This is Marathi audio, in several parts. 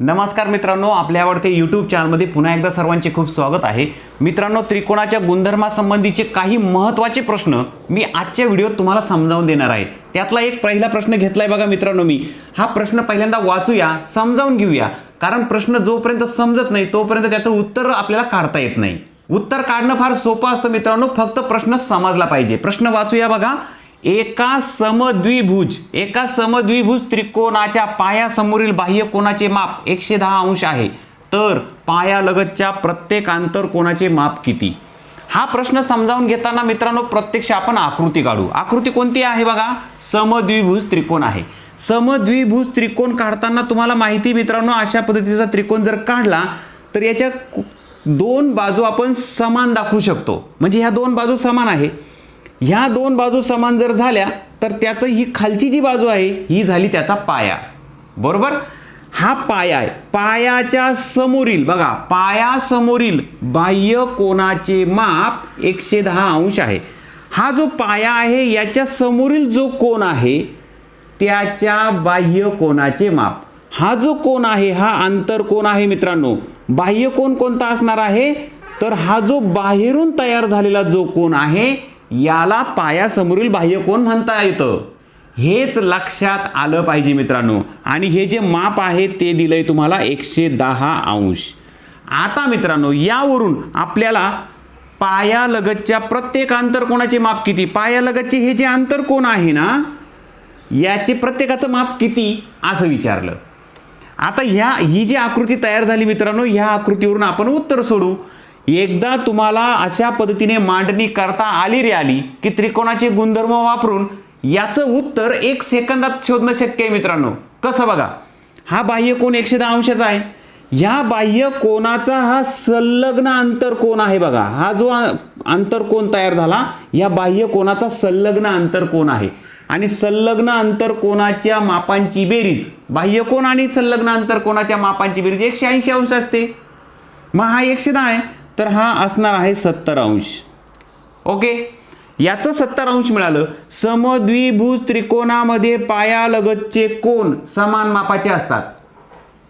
नमस्कार मित्रांनो आपल्या आवडते यूट्यूब चॅनलमध्ये पुन्हा एकदा सर्वांचे खूप स्वागत आहे. मित्रांनो त्रिकोणाच्या गुणधर्मासंबंधीचे काही महत्त्वाचे प्रश्न मी आजच्या व्हिडिओत तुम्हाला समजावून देणार आहे त्यातला एक पहिला प्रश्न घेतलाय बघा मित्रांनो मी. हा प्रश्न पहिल्यांदा वाचूया समजावून घेऊया. कारण प्रश्न जोपर्यंत समजत नाही तोपर्यंत त्याचं उत्तर आपल्याला काढता येत नाही. उत्तर काढणं फार सोपं असतं मित्रांनो फक्त प्रश्न समजला पाहिजे. प्रश्न वाचूया बघा. एका समद्विभुज एका समद्विभुज त्रिकोणाच्या पायासमोरील बाह्य कोणाचे माप एकशे दहा अंश आहे. तर पायालगतच्या प्रत्येक आंतर कोणाचे माप किती? हा प्रश्न समजावून घेताना मित्रांनो प्रत्यक्ष आपण आकृती काढू. आकृती कोणती आहे बघा? समद्विभुज त्रिकोण आहे. समद्विभुज त्रिकोण काढताना तुम्हाला माहिती मित्रांनो अशा पद्धतीचा त्रिकोण जर काढला तर याच्या दोन बाजू आपण समान दाखवू शकतो. म्हणजे ह्या दोन बाजू समान आहे. ह्या दोन बाजू समान जर झाल्या तर त्याचं ही खालची जी बाजू आहे ही झाली त्याचा पाया. बरोबर? हा पाया आहे. पायाच्या समोरील बघा पायासमोरील बाह्य कोणाचे माप एकशे दहा अंश आहे. हा जो पाया आहे याच्या समोरील जो कोण आहे त्याच्या बाह्य कोणाचे माप. हा जो कोण आहे हा आंतर कोण आहे मित्रांनो. बाह्य कोण कोणता असणार आहे? तर हा जो बाहेरून तयार झालेला जो कोण आहे याला पायासमोरील बाह्य कोण म्हणता येतं? हेच लक्षात आलं पाहिजे मित्रांनो. आणि हे जे माप आहे ते दिलंय तुम्हाला एकशे दहा अंश. आता मित्रांनो यावरून आपल्याला पायालगतच्या प्रत्येक आंतर कोणाचे माप किती? पायालगतचे हे जे अंतर कोण आहे ना याचे प्रत्येकाचं माप किती असं विचारलं. आता ह्या ही जी आकृती तयार झाली मित्रांनो ह्या आकृतीवरून आपण उत्तर सोडू. एकदा तुम्हाला अशा पद्धतीने मांडणी करता आली रे आली की त्रिकोणाचे गुणधर्म वापरून याचं उत्तर एक सेकंदात शोधणं शक्य आहे मित्रांनो. कसं बघा? हा बाह्य कोण एकशे दहा अंशाचा आहे. ह्या बाह्य कोणाचा हा संलग्न अंतरकोण आहे बघा. हा जो अंतरकोण तयार झाला या बाह्य कोणाचा संलग्न अंतरकोण आहे. आणि संलग्न अंतरकोणाच्या मापांची बेरीज बाह्य कोण आणि संलग्न अंतरकोणाच्या मापांची बेरीज एकशे ऐंशी अंश असते. मग हा एकशे दहा आहे. तर हा असणार आहे सत्तर अंश. ओके? याचं सत्तर अंश मिळालं. समद्विभुज त्रिकोणामध्ये पायालगतचे कोण समान मापाचे असतात.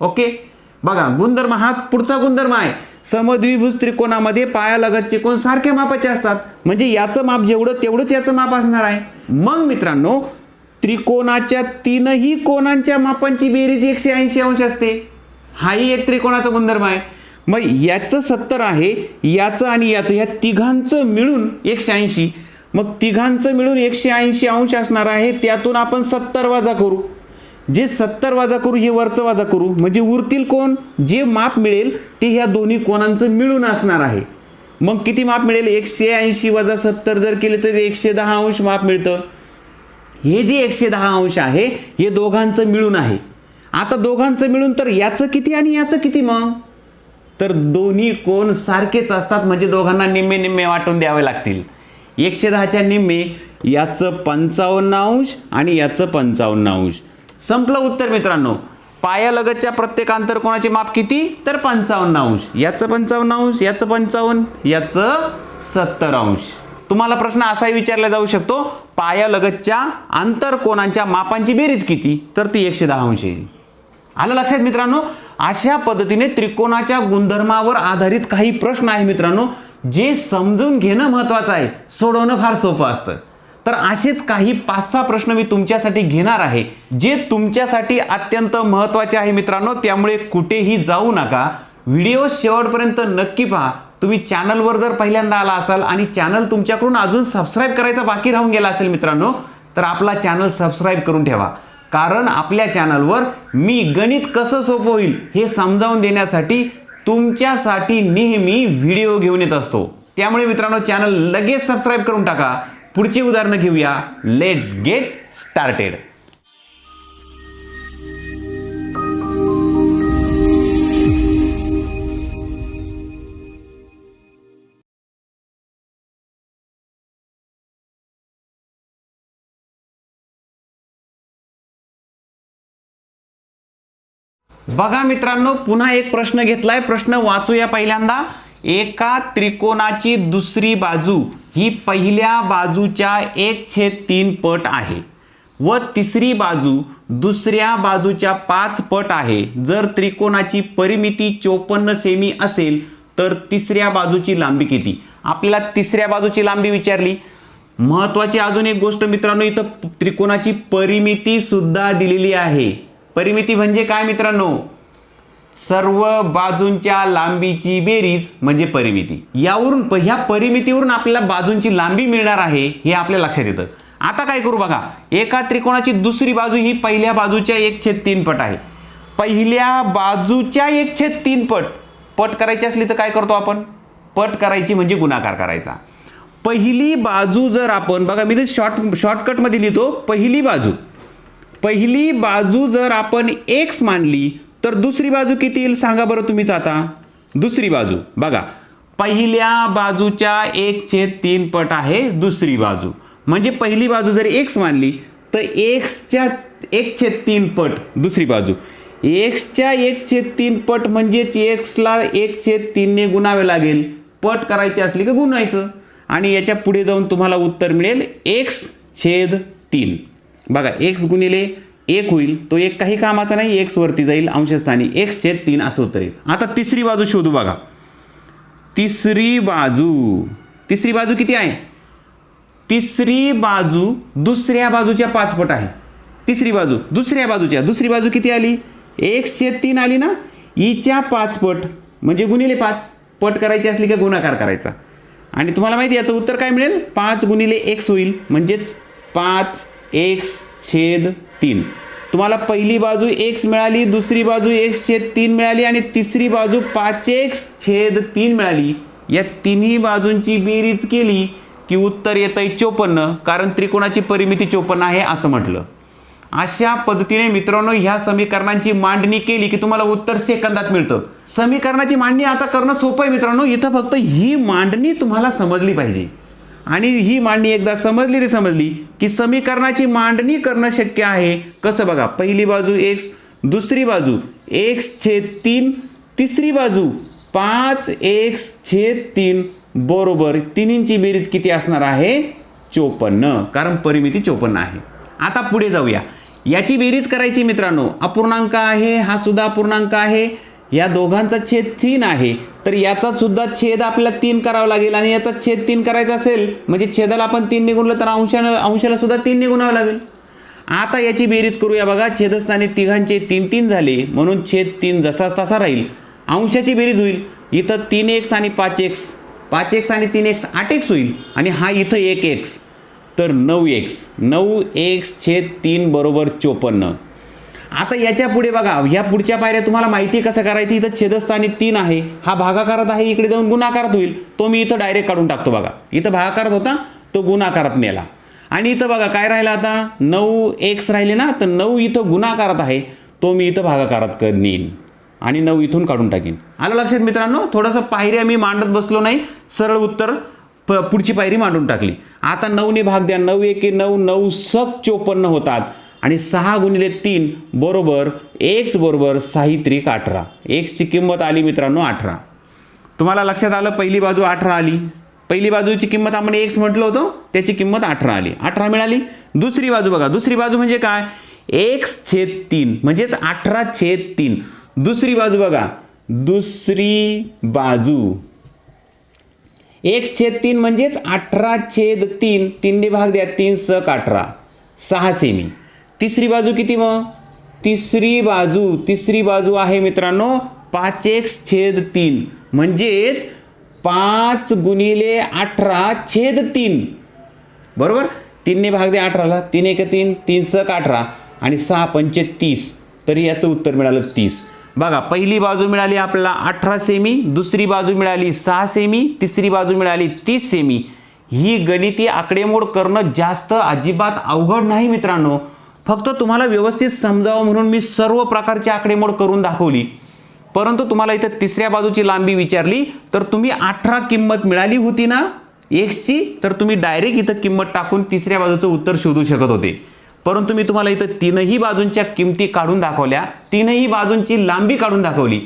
ओके? बघा गुणधर्म हा पुढचा गुणधर्म आहे. समद्विभुज त्रिकोणामध्ये पायालगतचे कोण सारख्या मापाचे असतात. म्हणजे याचं माप जेवढं तेवढंच याचं माप असणार आहे. मग मित्रांनो त्रिकोणाच्या तीनही कोणांच्या मापांची बेरीज एकशे ऐंशी अंश असते. हाही एक त्रिकोणाचा गुणधर्म आहे. मग याचं सत्तर आहे याचं आणि याचं ह्या तिघांचं मिळून एकशे ऐंशी. मग तिघांचं मिळून एकशे ऐंशी अंश असणार आहे त्यातून आपण सत्तर वाजा करू. जे सत्तर वाजा करू हे वरचं वाजा करू. म्हणजे उरतील कोण? जे माप मिळेल ते ह्या दोन्ही कोणांचं मिळून असणार आहे. मग किती माप मिळेल? एकशे ऐंशी वजा सत्तर जर केले तर एकशे दहा अंश माप मिळतं. हे जे एकशे दहा अंश आहे हे दोघांचं मिळून आहे. आता दोघांचं मिळून तर याचं किती आणि याचं किती मग? तर दोन्ही कोण सारखेच असतात म्हणजे दोघांना निम्मे निम्मे वाटून द्यावे लागतील. एकशे दहाच्या निम्मे याचं पंचावन्न अंश आणि याचं पंचावन्न अंश. संपलं उत्तर मित्रांनो. पायालगतच्या प्रत्येक आंतर कोणाचे माप किती? तर पंचावन्न अंश. याचं पंचावन्न अंश याचं पंचावन्न याचं सत्तर अंश. तुम्हाला प्रश्न असाही विचारला जाऊ शकतो. पायालगतच्या आंतरकोणांच्या मापांची बेरीज किती? तर ती एकशे दहा अंश येईल. आलं लक्षात मित्रांनो? अशा पद्धतीने त्रिकोणाच्या गुणधर्मावर आधारित काही प्रश्न आहे मित्रांनो जे समजून घेणं महत्वाचं आहे. सोडवणं फार सोपं असतं. तर असेच काही पाच सहा प्रश्न मी तुमच्यासाठी घेणार आहे जे तुमच्यासाठी अत्यंत महत्त्वाचे आहे मित्रांनो. त्यामुळे कुठेही जाऊ नका. व्हिडिओ शेवटपर्यंत नक्की पहा. तुम्ही चॅनलवर जर पहिल्यांदा आला असाल आणि चॅनल तुमच्याकडून अजून सबस्क्राईब करायचा बाकी राहून गेला असेल मित्रांनो तर आपला चॅनल सबस्क्राईब करून ठेवा. कारण आपल्या चॅनलवर मी गणित कसं सोपं होईल हे समजावून देण्यासाठी तुमच्यासाठी नेहमी व्हिडिओ घेऊन येत असतो. त्यामुळे मित्रांनो चॅनल लगेच सबस्क्राईब करून टाका. पुढची उदाहरणं घेऊया. लेट गेट स्टार्टेड बघा मित्रांनो पुन्हा एक प्रश्न घेतलाय. प्रश्न वाचूया पहिल्यांदा. एका त्रिकोणाची दुसरी बाजू ही पहिल्या बाजूच्या एक छेद तीन पट आहे व तिसरी बाजू दुसऱ्या बाजूच्या पाच पट आहे. जर त्रिकोणाची परिमिती चोपन्न सेमी असेल तर तिसऱ्या बाजूची लांबी किती? आपल्याला तिसऱ्या बाजूची लांबी विचारली. महत्वाची अजून एक गोष्ट मित्रांनो इथं त्रिकोणाची परिमिती सुद्धा दिलेली आहे. परिमिती म्हणजे काय मित्रांनो? सर्व बाजूंच्या लांबीची बेरीज म्हणजे परिमिती. यावरून प- ह्या परिमितीवरून आपल्याला बाजूंची लांबी मिळणार आहे हे आपल्या लक्षात येतं. आता काय करू बघा एका त्रिकोणाची दुसरी बाजू ही पहिल्या बाजूच्या एक छेद तीन पट आहे. पहिल्या बाजूच्या एक छेद तीन पट पट करायची असली तर काय करतो आपण? पट करायची म्हणजे गुणाकार करायचा. पहिली बाजू जर आपण बघा मी ते शॉर्ट शॉर्टकटमध्ये लिहितो पहिली बाजू. पहिली बाजू जर आपण एक्स मानली तर दुसरी बाजू किती येईल? सांगा बरं तुम्हीच आता. दुसरी बाजू. बघा पहिल्या बाजूच्या एक छेद तीन पट आहे दुसरी बाजू. म्हणजे पहिली बाजू जर एक्स मानली तर एक्सच्या एक छेद तीन पट दुसरी बाजू. एक्सच्या एक छेद तीन पट म्हणजेच एक्सला एक छेद तीनने गुणावे लागेल. पट करायची असली का गुणायचं? आणि याच्यापुढे जाऊन तुम्हाला उत्तर मिळेल एक्स छेद तीन. बघा एक्स गुणिले एक होईल तो एक काही कामाचा नाही एक्स वरती जाईल अंशस्थानी. एक्स छेद तीन असं उत्तर येईल. आता तिसरी बाजू शोधू बघा. तिसरी बाजू. तिसरी बाजू किती आहे? तिसरी बाजू दुसऱ्या बाजूच्या पाचपट आहे. तिसरी बाजू दुसऱ्या बाजूच्या. दुसरी बाजू किती आली? एक्स छेद तीन आली ना? ईच्या पाचपट म्हणजे गुणिले पाच. पट करायची असली का गुणाकार करायचा? आणि तुम्हाला माहिती याचं उत्तर काय मिळेल? पाच गुणिले एक्स होईल म्हणजेच पाच एक्स छेद तीन. तुम्हाला पहिली बाजू एक्स मिळाली दुसरी बाजू एक्स छेद तीन मिळाली आणि तिसरी बाजू पाच एक्स छेद तीन मिळाली. या तिन्ही बाजूंची बेरीज केली की उत्तर येतं आहे चोपन्न कारण त्रिकोणाची परिमिती चोपन्न आहे असं म्हटलं. अशा पद्धतीने मित्रांनो ह्या समीकरणांची मांडणी केली की तुम्हाला उत्तर सेकंदात मिळतं. समीकरणाची मांडणी आता करणं सोपं आहे मित्रांनो इथं फक्त ही मांडणी तुम्हाला समजली पाहिजे. आणि ही मांडणी एकदा समजली रे समजली की समीकरणाची मांडणी करणं शक्य आहे. कसं बघा पहिली बाजू एक्स दुसरी बाजू एक्स छेद तीन तिसरी बाजू पाच एक्स छेद तीन बरोबर तिन्हींची बेरीज किती असणार आहे? चोपन्न. कारण परिमिती चोपन्न आहे. आता पुढे जाऊया. याची बेरीज करायची मित्रांनो अपूर्णांक आहे हा सुद्धा अपूर्णांक आहे. या दोघांचा छेद तीन आहे तर याचा सुद्धा छेद आपल्याला तीन करावा लागेल आणि याचा छेद तीन करायचा असेल म्हणजे छेदाला आपण तीन निघूनलं तर अंशानं अंशाला सुद्धा तीन निघूनावं लागेल. आता याची बेरीज करूया बघा छेदस्थानी तिघांचे तीन तीन झाले म्हणून छेद तीन जसाच तसा राहील. अंशाची बेरीज होईल. इथं तीन एक्स आणि पाच एक्स पाच एक्स आणि तीन एक्स आठ एक्स होईल. आणि हा इथं एक एक्स तर नऊ एक्स. नऊ एक्स छेद तीन बरोबर चोपन्न. आता याच्यापुढे बघा ह्या पुढच्या पायऱ्या तुम्हाला माहिती कसं करायची? इथं छेदस्थानी तीन आहे. हा भागाकारात आहे इकडे जाऊन गुणाकारात होईल. तो मी इथं डायरेक्ट काढून टाकतो बघा. इथं भागाकारात होता तो गुणाकारात नेला. आणि इथं बघा काय राहिलं आता? नऊ एक्स राहिले ना तर नऊ इथं गुणाकारात आहे. तो मी इथं भागाकारात नेईन. आणि नऊ इथून काढून टाकीन. आलं लक्षात मित्रांनो? थोडंसं पायऱ्या मी मांडत बसलो नाही. सरळ उत्तर प पुढची पायरी मांडून टाकली. आता नऊने भाग द्या. नऊ एके नऊ नऊ सक चोपन्न होतात. आणि सहा गुणिले तीन बरोबर एक्स बरोबर साहित्रिक अठरा. एक्सची किंमत आली मित्रांनो अठरा. तुम्हाला लक्षात आलं पहिली बाजू अठरा आली? पहिली बाजूची किंमत आपण एक्स म्हटलं होतं त्याची किंमत अठरा आली. अठरा मिळाली? दुसरी बाजू बघा. दुसरी बाजू म्हणजे काय? एक्स छेद तीन म्हणजेच अठरा छेद तीन. दुसरी बाजू बघा. दुसरी बाजू. एक छेद तीन म्हणजेच अठरा छेद तीन. तीनने भाग द्या. तीन सक अठरा. सहा सेमी. तिसरी बाजू किती मग? तिसरी बाजू तिसरी बाजू आहे मित्रांनो पाच एक्स छेद तीन. म्हणजेच पाच गुणिले अठरा छेद तीन. बरोबर? तीनने भाग द्या अठराला. तीन एक तीन तीन सक अठरा. आणि सहा पंचे तीस. तरी याचं उत्तर मिळालं तीस. बघा पहिली बाजू मिळाली आपल्याला अठरा सेमी दुसरी बाजू मिळाली सहा सेमी तिसरी बाजू मिळाली तीस सेमी. ही गणिती आकडेमोड करणं जास्त अजिबात अवघड नाही मित्रांनो. फक्त तुम्हाला व्यवस्थित समजावं म्हणून मी सर्व प्रकारची आकडेमोड करून दाखवली. परंतु तुम्हाला इथं तिसऱ्या बाजूची लांबी विचारली तर तुम्ही अठरा किंमत मिळाली होती ना? एक्सची तर तुम्ही डायरेक्ट इथं किंमत टाकून तिसऱ्या बाजूचं उत्तर शोधू शकत होते. परंतु मी तुम्हाला इथं तीनही बाजूंच्या किमती काढून दाखवल्या तीनही बाजूंची लांबी काढून दाखवली.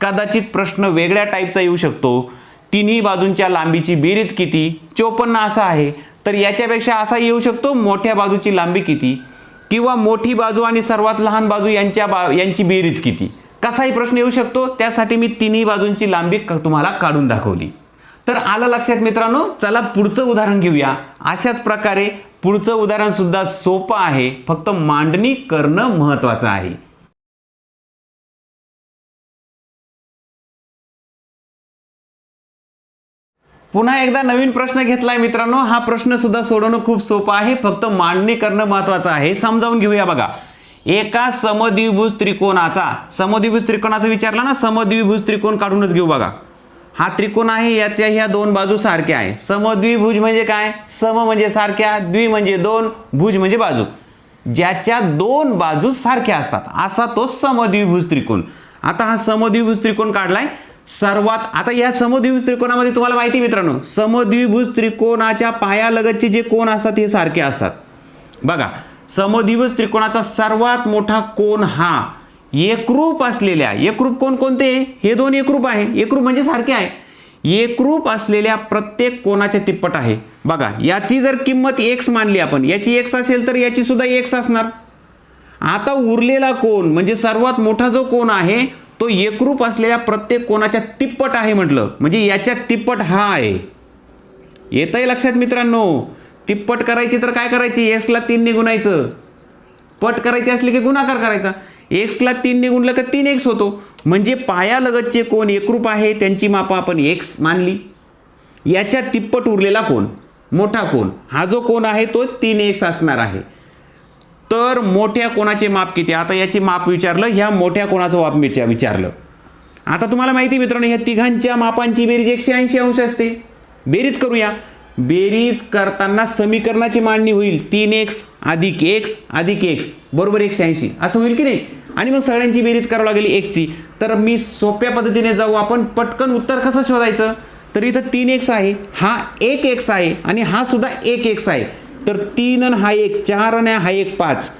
कदाचित प्रश्न वेगळ्या टाईपचा येऊ शकतो. तिन्ही बाजूंच्या लांबीची बेरीज किती? चोपन्न असा आहे. तर याच्यापेक्षा असा येऊ शकतो मोठ्या बाजूची लांबी किती? किंवा मोठी बाजू आणि सर्वात लहान बाजू यांच्या बा यांची बेरीज किती? कसाही प्रश्न येऊ शकतो. त्यासाठी मी तिन्ही बाजूंची लांबी तुम्हाला काढून दाखवली. तर आलं लक्षात मित्रांनो? चला पुढचं उदाहरण घेऊया. अशाच प्रकारे पुढचं उदाहरणसुद्धा सोपं आहे. फक्त मांडणी करणं महत्त्वाचं आहे. पुन्हा एकदा नवीन प्रश्न घेतलाय मित्रांनो. हा प्रश्न सुद्धा सोडवणं खूप सोपं आहे. फक्त मांडणी करणं महत्वाचं आहे. समजावून घेऊया बघा. एका समद्विभुज त्रिकोणाचा समद्विभुज त्रिकोणाचा विचारला ना समद्विभुज त्रिकोण काढूनच घेऊ बघा. हा त्रिकोण आहे याच्या ह्या दोन बाजू सारख्या आहे. समद्विभुज म्हणजे काय? सम म्हणजे सारख्या द्वि म्हणजे दोन भुज म्हणजे बाजू. ज्याच्या दोन बाजू सारख्या असतात. असा तो समद्विभुज त्रिकोण. आता हा समद्विभुज त्रिकोण काढलाय. सर्वात आता या समद्विभुज त्रिकोणामध्ये तुम्हाला माहिती आहे मित्रांनो. समद्विभुज त्रिकोणाच्या पायालगतचे जे कोण असतात हे सारखे असतात. बघा समद्विभुज त्रिकोणाचा सर्वात मोठा कोण हा एकरूप असलेल्या एकरूप कोण कोणते? हे दोन एकरूप आहे. एकरूप म्हणजे सारखे आहे. एकरूप असलेल्या प्रत्येक कोणाच्या तिप्पट आहे. बघा याची जर किंमत एक्स मानली आपण याची एक्स असेल तर याची सुद्धा एक्स असणार. आता उरलेला कोण म्हणजे सर्वात मोठा जो कोण आहे तो एकरूप असलेल्या प्रत्येक कोणाच्या तिप्पट आहे म्हटलं. म्हणजे याच्या तिप्पट हा आहे. येतंय लक्षात मित्रांनो. तिप्पट करायची तर काय करायची? एक्सला तीनने गुणायचं पट करायची असली की गुणाकार करायचा. एक्सला तीनने गुणलं का तीन एक्स होतो. म्हणजे पायालगतचे कोण एकरूप आहे त्यांची मापा आपण एक्स मानली. याच्या तिप्पट उरलेला कोण? मोठा कोण? हा जो कोण आहे तो तीन एक्स असणार आहे. तर मोठ्या कोणाचे माप किती? आता याची माप विचारलं ह्या मोठ्या कोणाचं माप विचार विचारलं. आता तुम्हाला माहिती मित्रांनो ह्या तिघांच्या मापांची बेरीज एकशे ऐंशी अंश असते. बेरीज करूया. बेरीज करताना समीकरणाची मांडणी होईल. तीन एक्स अधिक एक्स अधिक एक्स बरोबर एकशे ऐंशी. असं होईल की नाही? आणि मग सगळ्यांची बेरीज करावं लागेल एक्सची तर मी सोप्या पद्धतीने जाऊ. आपण पटकन उत्तर कसं शोधायचं? तर इथं तीन एक्स आहे हा एक एक्स आहे आणि हा सुद्धा एक एक्स आहे. तर तीन आणि हा एक चार आणि हा एक पाच.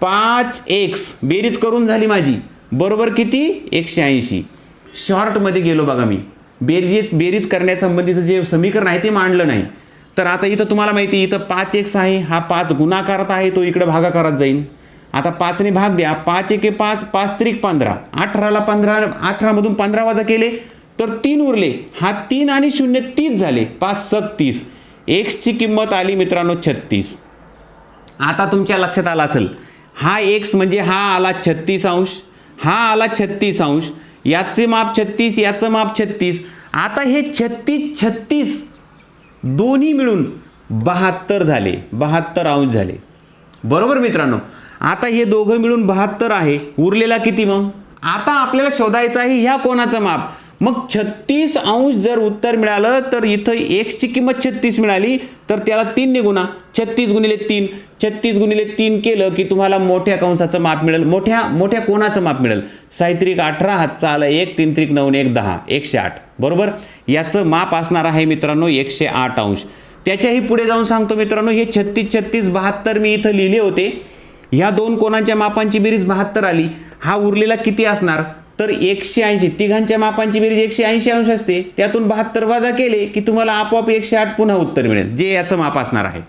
पाच एक्स बेरीज करून झाली माझी. बरोबर किती? एकशे ऐंशी. शॉर्टमध्ये गेलो बघा मी. बेरीज बेरीज करण्यासंबंधीचं जे समीकरण आहे ते मांडलं नाही. तर आता इथं तुम्हाला माहिती आहे, इथं पाच एक्स आहे हा पाच गुणाकारात आहे तो इकडे भागाकारात जाईल आता पाचने भाग द्या. पाच एके पाच पाच त्रिक पंधरा. अठराला पंधरा अठरामधून पंधरा वजा केले तर तीन उरले. हा तीन आणि शून्य तीस झाले. पाच सत्तीस. एक्सची किंमत आली मित्रांनो छत्तीस. आता तुमच्या लक्षात आला असेल हा एक्स म्हणजे हा आला छत्तीस अंश हा आला छत्तीस अंश याचे माप छत्तीस याचं माप छत्तीस. आता हे छत्तीस छत्तीस दोन्ही मिळून बहात्तर झाले बहात्तर अंश झाले. बरोबर मित्रांनो? आता हे दोघं मिळून बहात्तर आहे उरलेला किती मग? आता आपल्याला शोधायचं आहे ह्या कोणाचं माप? मग छत्तीस अंश जर उत्तर मिळालं तर इथं एक्सची किंमत छत्तीस मिळाली तर त्याला तीन निगुणा छत्तीस गुणिले तीन. छत्तीस गुणिले तीन केलं की तुम्हाला मोठ्या कंसाचं माप मिळेल. मोठ्या मोठ्या कोणाचं माप मिळेल? साहित्रिक अठरा हातचा आलं एक तीन त्रिक नऊ एक दहा. एकशे आठ. बरोबर? याचं माप असणार आहे मित्रांनो एकशे आठ अंश. त्याच्याही पुढे जाऊन सांगतो मित्रांनो हे छत्तीस छत्तीस बहात्तर मी इथं लिहिले होते. ह्या दोन कोणाच्या मापांची बेरीज बहात्तर आली. हा उरलेला किती असणार? तर एकशे ऐंशी तिघांच्या मापांची बेरीज एकशे ऐंशी अंश असते. त्यातून बहात्तर वजा केले की तुम्हाला आपोआप एकशे आठ पुन्हा उत्तर मिळेल जे याचं माप असणार आहे.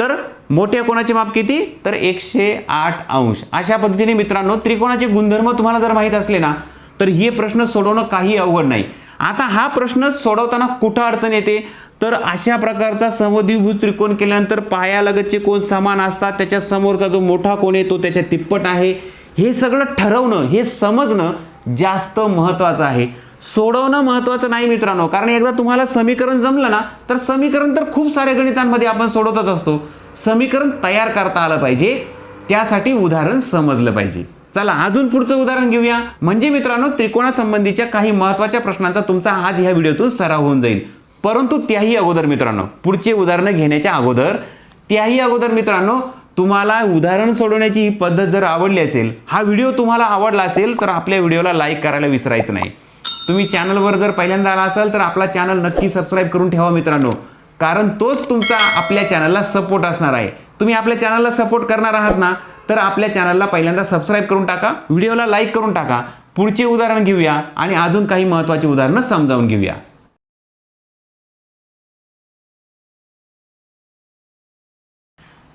तर मोठ्या कोणाचे माप किती? तर एकशे आठ अंश. अशा पद्धतीने मित्रांनो त्रिकोणाचे गुणधर्म तुम्हाला जर माहीत असले ना तर हे प्रश्न सोडवणं काही अवघड नाही. आता हा प्रश्न सोडवताना कुठं अडचण येते? तर अशा प्रकारचा समद्विभुज त्रिकोण केल्यानंतर पायालगतचे कोण समान असतात. त्याच्या समोरचा जो मोठा कोण आहे तो त्याच्या तिप्पट आहे. हे सगळं ठरवणं हे समजणं जास्त महत्त्वाचं आहे. सोडवणं महत्त्वाचं नाही मित्रांनो कारण एकदा तुम्हाला समीकरण जमलं ना तर समीकरण तर खूप साऱ्या गणितांमध्ये आपण सोडवतच असतो. समीकरण तयार करता आलं पाहिजे त्यासाठी उदाहरण समजलं पाहिजे. चला अजून पुढचं उदाहरण घेऊया. म्हणजे मित्रांनो त्रिकोणासंबंधीच्या काही महत्त्वाच्या प्रश्नांचा तुमचा आज ह्या व्हिडिओतून सराव होऊन जाईल. परंतु त्याही अगोदर मित्रांनो पुढचे उदाहरणं घेण्याच्या अगोदर त्याही अगोदर मित्रांनो तुम्हाला उदाहरण सोडवण्याची ही पद्धत जर आवडली असेल हा व्हिडिओ तुम्हाला आवडला असेल तर आपल्या व्हिडिओला लाईक करायला विसरायचं नाही. तुम्ही चॅनलवर जर पहिल्यांदा आला असाल तर आपला चॅनल नक्की सबस्क्राईब करून ठेवा मित्रांनो. कारण तोच तुमचा आपल्या चॅनलला सपोर्ट असणार आहे. तुम्ही आपल्या चॅनलला सपोर्ट करणार आहात ना तर आपल्या चॅनलला पहिल्यांदा सबस्क्राईब करून टाका व्हिडिओला लाईक करून टाका. पुढचे उदाहरण घेऊया आणि अजून काही महत्त्वाची उदाहरणं समजावून घेऊया.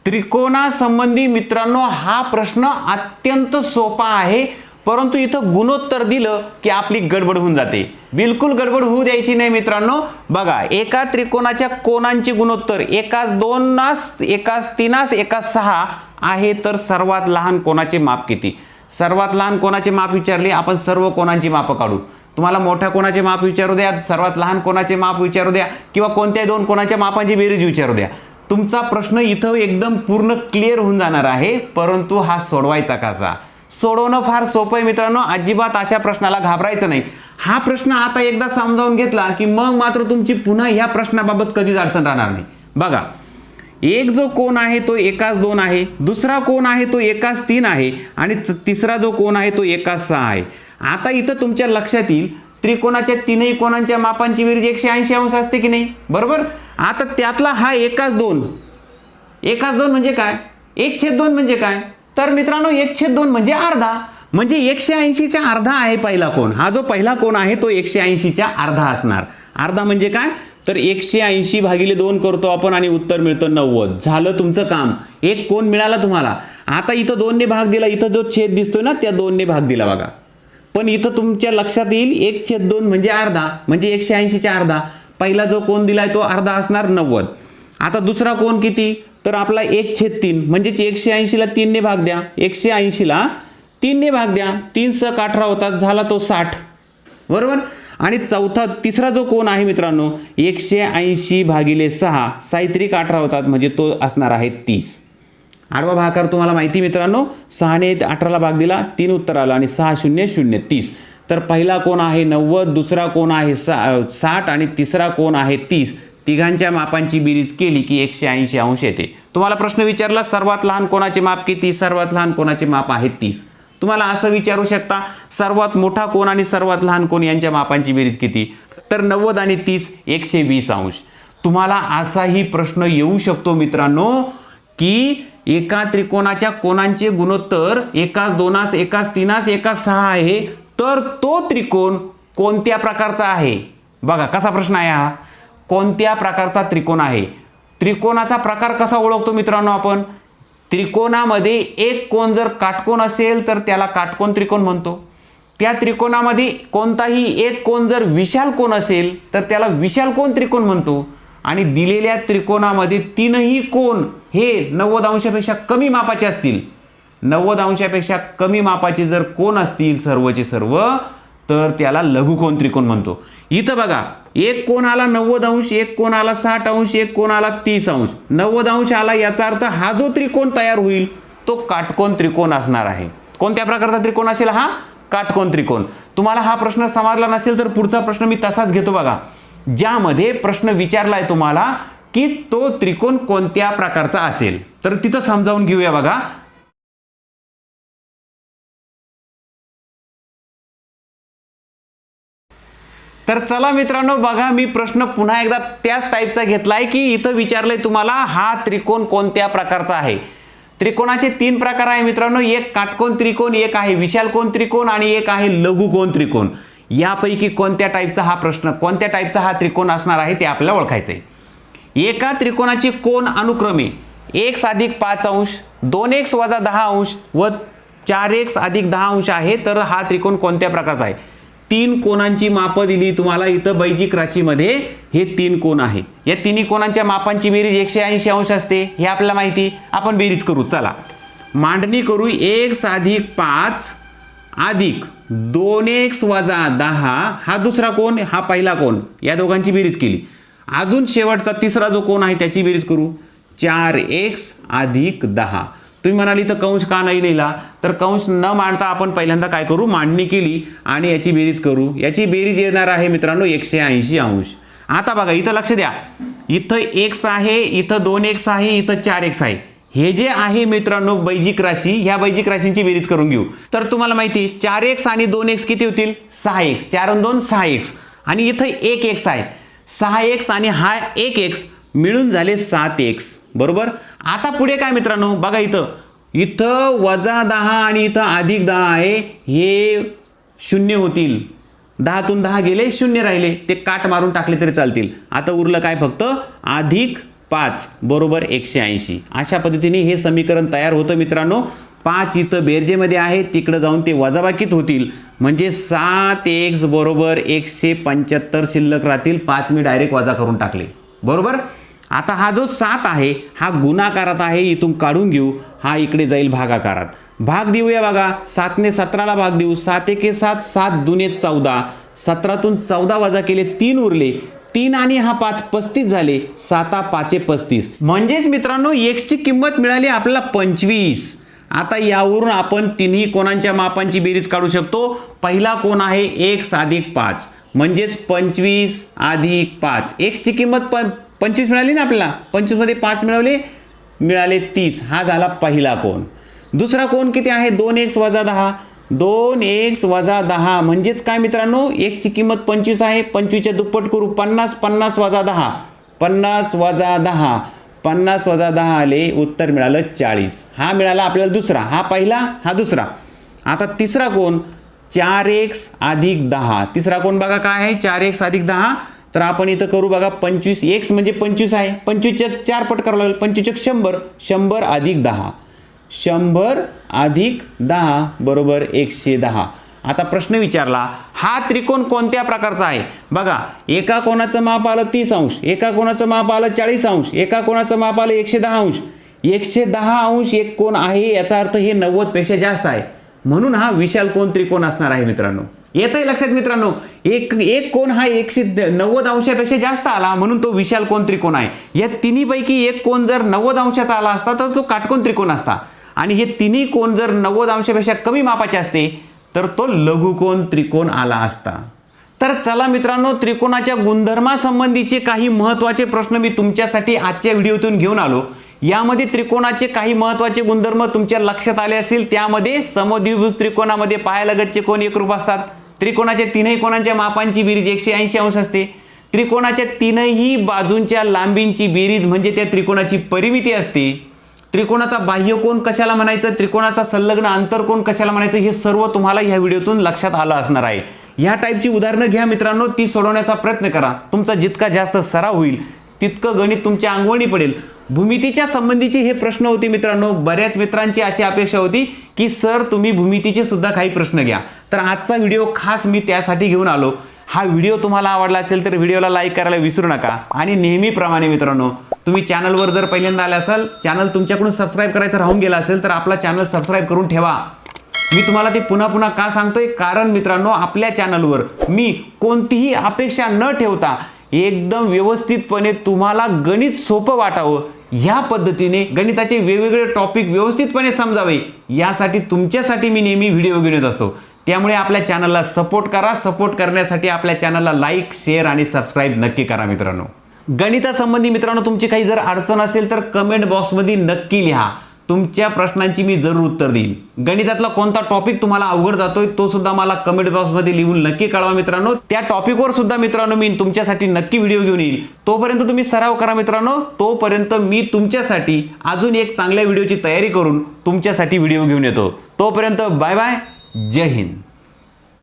त्रिकोणासंबंधी मित्रांनो हा प्रश्न अत्यंत सोपा आहे. परंतु इथं गुणोत्तर दिलं की आपली गडबड होऊन जाते. बिलकुल गडबड होऊ द्यायची नाही मित्रांनो. बघा एका त्रिकोणाच्या कोणांची गुणोत्तर एकाच दोनास एकाच तीनास एकाच सहा आहे तर सर्वात लहान कोणाचे माप किती? सर्वात लहान कोणाचे माप विचारले आपण सर्व कोणांची मापं काढू. तुम्हाला मोठ्या कोणाचे माप विचारू द्या सर्वात लहान कोणाचे माप विचारू द्या किंवा कोणत्याही दोन कोणाच्या मापांची बेरीज विचारू द्या. तुमचा प्रश्न इथं एकदम पूर्ण क्लिअर होऊन जाणार आहे परंतु हा सोडवायचा कसा? सोडवणं फार सोपं आहे मित्रांनो अजिबात अशा प्रश्नाला घाबरायचं नाही. हा प्रश्न आता एकदा समजावून घेतला की मग मात्र तुमची पुन्हा ह्या प्रश्नाबाबत कधीच अडचण राहणार नाही. बघा एक जो कोण आहे तो एकाच दोन आहे दुसरा कोण आहे तो एकाच तीन आहे आणि तिसरा जो कोण आहे तो एकाच सहा आहे. आता इथं तुमच्या लक्षात येईल त्रिकोणाच्या तीनही कोणांच्या मापांची बेरीज एकशे ऐंशी अंश असते की नाही? बरोबर? आता त्यातला हा एकाच दोन. एकाच दोन म्हणजे काय? एक छेद दोन म्हणजे काय? तर मित्रांनो एक छेद दोन म्हणजे अर्धा. म्हणजे एकशे ऐंशीच्या अर्धा आहे पहिला कोण हा जो पहिला कोण आहे तो एकशे ऐंशीच्या अर्धा असणार. अर्धा म्हणजे काय? तर एकशे ऐंशी भागिले दोन करतो आपण आणि उत्तर मिळतं नव्वद. झालं तुमचं काम. एक कोण मिळाला तुम्हाला. आता इथं दोनने भाग दिला. इथं जो छेद दिसतोय ना त्या दोनने भाग दिला बघा. पण इथं तुमच्या लक्षात येईल एक छेद दोन म्हणजे अर्धा म्हणजे एकशे ऐंशीच्या अर्धा. पहिला जो कोण दिलाय तो अर्धा असणार नव्वद. आता दुसरा कोण किती? तर आपला एक छेद तीन म्हणजेच एकशे ऐंशीला तीनने भाग द्या. एकशे ऐंशीला तीनने भाग द्या. तीन सक अठरा होतात झाला तो साठ. बरोबर? आणि चौथा तिसरा जो कोण आहे मित्रांनो? एकशे ऐंशी भागिले सहा साहित्रिक अठरा होतात म्हणजे तो असणार आहे तीस. आडवा भागाकार तुम्हाला माहिती मित्रांनो. सहाने अठराला भाग दिला तीन उत्तर आलं आणि सहा शून्य शून्य तीस. तर पहिला कोण आहे नव्वद दुसरा कोण आहे सा साठ आणि तिसरा कोण आहे तीस. तिघांच्या मापांची बिरीज केली की एकशे ऐंशी अंश येते. तुम्हाला प्रश्न विचारला सर्वात लहान कोणाचे माप किती? सर्वात लहान कोणाचे माप आहे तीस. तुम्हाला असं विचारू शकता सर्वात मोठा कोण आणि सर्वात लहान कोण यांच्या मापांची बेरीज किती? तर नव्वद आणि तीस एकशे वीस अंश. तुम्हाला असाही प्रश्न येऊ शकतो मित्रांनो की एका त्रिकोणाच्या कोणांचे गुणोत्तर एकाच दोनास एकाच तीनास एकाच सहा आहे. तर तो त्रिकोण कोणत्या प्रकारचा आहे? बघा कसा प्रश्न आहे हा? कोणत्या प्रकारचा त्रिकोण आहे? त्रिकोणाचा प्रकार कसा ओळखतो मित्रांनो आपण? त्रिकोणामध्ये एक कोण जर काटकोन असेल तर त्याला काटकोण त्रिकोण म्हणतो. त्या त्रिकोणामध्ये कोणताही एक कोण जर विशाल कोण असेल तर त्याला विशाल कोण त्रिकोण म्हणतो. आणि दिलेल्या त्रिकोणामध्ये तीनही कोण हे नव्वद अंशापेक्षा कमी मापाचे असतील. नव्वद अंशापेक्षा कमी मापाचे जर कोण असतील सर्वचे सर्व तर त्याला लघुकोण त्रिकोण म्हणतो. इथं बघा एक कोण आला नव्वद अंश एक कोण आला साठ अंश एक कोण आला तीस अंश. नव्वद अंश आला याचा अर्थ हा जो त्रिकोण तयार होईल तो काटकोन त्रिकोण असणार आहे. कोणत्या प्रकारचा त्रिकोण असेल हा? काटकोन त्रिकोण. तुम्हाला हा प्रश्न समजला नसेल तर पुढचा प्रश्न मी तसाच घेतो बघा. ज्यामध्ये प्रश्न विचारलाय तुम्हाला की तो त्रिकोण कोणत्या प्रकारचा असेल? तर तिथं समजावून घेऊया बघा. तर चला मित्रांनो बघा मी प्रश्न पुन्हा एकदा त्याच टाईपचा घेतलाय की इथं विचारलंय तुम्हाला हा त्रिकोण कोणत्या प्रकारचा आहे? त्रिकोणाचे तीन प्रकार आहे मित्रांनो एक काटकोन त्रिकोण एक आहे विशाल कोण त्रिकोण आणि एक आहे लघुकोन त्रिकोण. यापैकी कोणत्या टाईपचा हा प्रश्न कोणत्या टाईपचा हा त्रिकोण असणार आहे ते आपल्याला ओळखायचं आहे एका त्रिकोणाची कोण अनुक्रमे एक अधिक पाच अंश दोन एक्स वजा दहा अंश व चार एक्स अधिक दहा अंश आहे तर हा त्रिकोण कोणत्या प्रकारचा आहे? तीन कोणांची मापं दिली तुम्हाला इथं बैजिक राशीमध्ये हे तीन कोण आहे. या तिन्ही कोणांच्या मापांची बेरीज एकशे ऐंशी अंश असते हे आपल्याला माहिती. आपण बेरीज करू चला. मांडणी करू एक अधिक पाच अधिक दोन एक्स वजा दहा हा दुसरा कोण हा पहिला कोण या दोघांची बेरीज केली. अजून शेवटचा तिसरा जो कोण आहे त्याची बेरीज करू. चार एक्स अधिक दहा. तुम्ही म्हणाली तर कंश का नाही लिहिला? तर कंश न मांडता आपण पहिल्यांदा काय करू? मांडणी केली आणि याची बेरीज करू. याची बेरीज येणार आहे मित्रांनो एकशे ऐंशी अंश. आता बघा इथं लक्ष द्या. इथं एक्स आहे इथं दोन एक्स आहे इथं चार एक्स आहे. हे जे आहे मित्रांनो बैजिक राशी ह्या बैजिक राशींची बेरीज करून घेऊ. तर तुम्हाला माहिती चार एक्स आणि दोन एक्स किती होतील? सहा एक्स चार दोन सहा एक्स आणि इथं एक एक्स आहे. सहा एक्स आणि हा एक एक्स मिळून झाले सात एक्स बरोबर? आता पुढे काय मित्रांनो? बघा इथं. इथं वजा दहा आणि इथं अधिक दहा आहे. हे शून्य होतील. दहातून दहा गेले शून्य राहिले. ते काट मारून टाकले तरी चालतील. आता उरलं काय फक्त? अधिक पाच. बरोबर एकशे ऐंशी. अशा पद्धतीने हे समीकरण तयार होतं मित्रांनो. पाच इथं बेरजेमध्ये आहे तिकडं जाऊन ते वजाबाकीत होतील. म्हणजे सात एक्स बरोबर एकशे पंच्याहत्तर शिल्लक राहतील. पाच मी डायरेक्ट वजा करून टाकले. बरोबर? आता हा जो सात आहे हा गुणाकारात आहे इथून काढून घेऊ. हा इकडे जाईल भागाकारात. भाग देऊया बघा. सातने सतराला भाग देऊ. सात एके सात सात दुने चौदा. सतरातून चौदा वजा केले तीन उरले. तीन आणि हा पाच पस्तीस झाले. साता पाचे पस्तीस. म्हणजेच मित्रांनो एक्सची किंमत मिळाली आपल्याला पंचवीस. आता यावरून आपण तिन्ही कोणांच्या मापांची बेरीज काढू शकतो. पहिला कोण आहे? एक अधिक पाच. म्हणजेच पंचवीस अधिक पाच. एक्सची किंमत पण पंचवीस मिळाली ना आपल्याला? पंचवीसमध्ये पाच मिळवले मिळाले तीस. हा झाला पहिला कोण. दुसरा कोण किती आहे? दोन एक्स वजा दहा. दोन एक्स वजा दहा. म्हणजेच काय मित्रांनो? एक्सची किंमत पंचवीस आहे. पंचवीसच्या दुप्पट करू. पन्नास पन्नास वजा दहा. पन्नास वजा दहा. पन्नास वजा दहा आले उत्तर मिळालं चाळीस. हा मिळाला आपल्याला दुसरा. हा पहिला हा दुसरा. आता तिसरा कोण? चार एक्स अधिक दहा. तिसरा कोण बघा काय आहे? चार एक्स अधिक दहा. तर आपण इथं करू बघा पंचवीस. एक्स म्हणजे पंचवीस आहे. पंचवीसच्या चार पट करावं लागेल. पंचवीसच्या शंभर. शंभर अधिक दहा. शंभर अधिक दहा बरोबर एकशे दहा. आता प्रश्न विचारला हा त्रिकोण कोणत्या प्रकारचा आहे? बघा एका कोणाचं माप आलं तीस अंश एका कोणाचं माप आलं चाळीस अंश एका कोणाचं माप आलं एकशे दहा अंश. एकशे दहा अंश एक कोण आहे याचा अर्थ हे नव्वदपेक्षा जास्त आहे. म्हणून हा विशाल कोण त्रिकोण असणार आहे मित्रांनो? येतंय लक्षात मित्रांनो? एक एक कोण हा एकशे द- नव्वद अंशापेक्षा जास्त आला म्हणून तो विशाल कोण त्रिकोण आहे. या तिन्हीपैकी एक कोण जर नव्वद अंशाचा आला असता तर तो काटकोण त्रिकोण असता. आणि हे तिन्ही कोण जर नव्वद अंशापेक्षा कमी मापाचे असते तर तो लघुकोण त्रिकोण आला असता. तर चला मित्रांनो त्रिकोणाच्या गुणधर्मासंबंधीचे काही महत्त्वाचे प्रश्न मी तुमच्यासाठी आजच्या व्हिडिओतून घेऊन आलो. यामध्ये त्रिकोणाचे काही महत्त्वाचे गुणधर्म तुमच्या लक्षात आले असतील त्यामध्ये समद्विभुज त्रिकोणामध्ये पायालगतचे कोण एकरूप असतात? त्रिकोणाच्या तीनही कोणांच्या मापांची बेरीज एकशे ऐंशी अंश असते. त्रिकोणाच्या तीनही बाजूंच्या लांबींची बेरीज म्हणजे त्या त्रिकोणाची परिमिती असते. त्रिकोणाचा बाह्यकोन कशाला म्हणायचं? त्रिकोणाचा संलग्न आंतरकोन कशाला म्हणायचं? हे सर्व तुम्हाला ह्या व्हिडिओतून लक्षात आलं असणार आहे. ह्या टाईपची उदाहरणं घ्या मित्रांनो ती सोडवण्याचा प्रयत्न करा. तुमचा जितका जास्त सराव होईल तितकं गणित तुमच्या अंगवणी पडेल. भूमितीच्या संबंधीचे हे प्रश्न होते मित्रांनो बऱ्याच मित्रांची अशी अपेक्षा होती की सर तुम्ही भूमितीचे सुद्धा काही प्रश्न घ्या. तर आजचा व्हिडिओ खास मी त्यासाठी घेऊन आलो. हा व्हिडिओ तुम्हाला आवडला असेल तर व्हिडिओला लाईक करायला विसरू नका. आणि नेहमीप्रमाणे मित्रांनो तुम्ही चॅनलवर जर पहिल्यांदा आले असाल चॅनल तुमच्याकडून सबस्क्राईब करायचं राहून गेला असेल तर आपला चॅनल सबस्क्राईब करून ठेवा. मी तुम्हाला ते पुन्हा पुन्हा का सांगतोय? कारण मित्रांनो आपल्या चॅनलवर मी कोणतीही अपेक्षा न ठेवता एकदम व्यवस्थितपणे तुम्हाला गणित सोपं वाटावं. ह्या पद्धतीने गणिताचे वेगवेगळे टॉपिक व्यवस्थितपणे समजावे. यासाठी तुमच्यासाठी मी नेहमी व्हिडिओ घेऊन येत असतो. त्यामुळे आपल्या चॅनलला सपोर्ट करा. सपोर्ट करण्यासाठी आपल्या चॅनलला लाईक शेअर आणि सबस्क्राईब नक्की करा मित्रांनो. गणितासंबंधी मित्रांनो तुमची काही जर अडचण असेल तर कमेंट बॉक्समध्ये नक्की लिहा. तुमच्या प्रश्नांची मी जरूर उत्तर देईन. गणितातला कोणता टॉपिक तुम्हाला अवघड जातोय तो सुद्धा मला कमेंट बॉक्समध्ये लिहून नक्की कळवा मित्रांनो. त्या टॉपिकवर सुद्धा मित्रांनो मी तुमच्यासाठी नक्की व्हिडिओ घेऊन येईल. तोपर्यंत तुम्ही सराव करा मित्रांनो. तोपर्यंत मी तुमच्यासाठी अजून एक चांगल्या व्हिडिओची तयारी करून तुमच्यासाठी व्हिडिओ घेऊन येतो. तोपर्यंत बाय बाय जय हिंद.